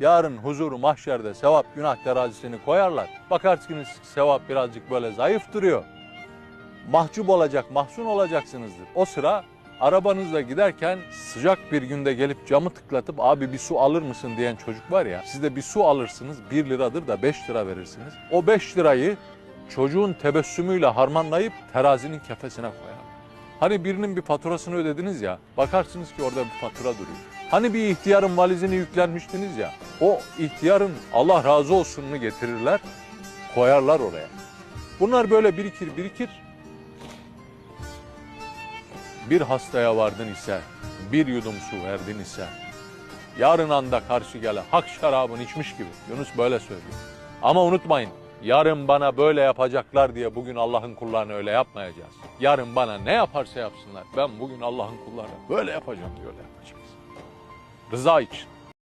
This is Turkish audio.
Yarın huzuru mahşerde sevap günah terazisini koyarlar. Bakarsınız sevap birazcık böyle zayıf duruyor. Mahcup olacak, mahzun olacaksınızdır. O sıra arabanızla giderken sıcak bir günde gelip camı tıklatıp abi bir su alır mısın diyen çocuk var ya. Siz de bir su alırsınız 1 liradır da 5 lira verirsiniz. O 5 lirayı çocuğun tebessümüyle harmanlayıp terazinin kefesine koyar. Hani birinin bir faturasını ödediniz ya, bakarsınız ki orada bir fatura duruyor. Hani bir ihtiyarın valizini yüklenmiştiniz ya, o ihtiyarın Allah razı olsununu getirirler, koyarlar oraya. Bunlar böyle birikir birikir. Bir hastaya vardın ise, bir yudum su verdin ise, yarın anda karşı gele hak şarabını içmiş gibi. Yunus böyle söylüyor. Ama unutmayın, yarın bana böyle yapacaklar diye bugün Allah'ın kullarına öyle yapmayacağız. Yarın bana ne yaparsa yapsınlar, ben bugün Allah'ın kullarına böyle yapacağım diye öyle yapacağız. Rıza için.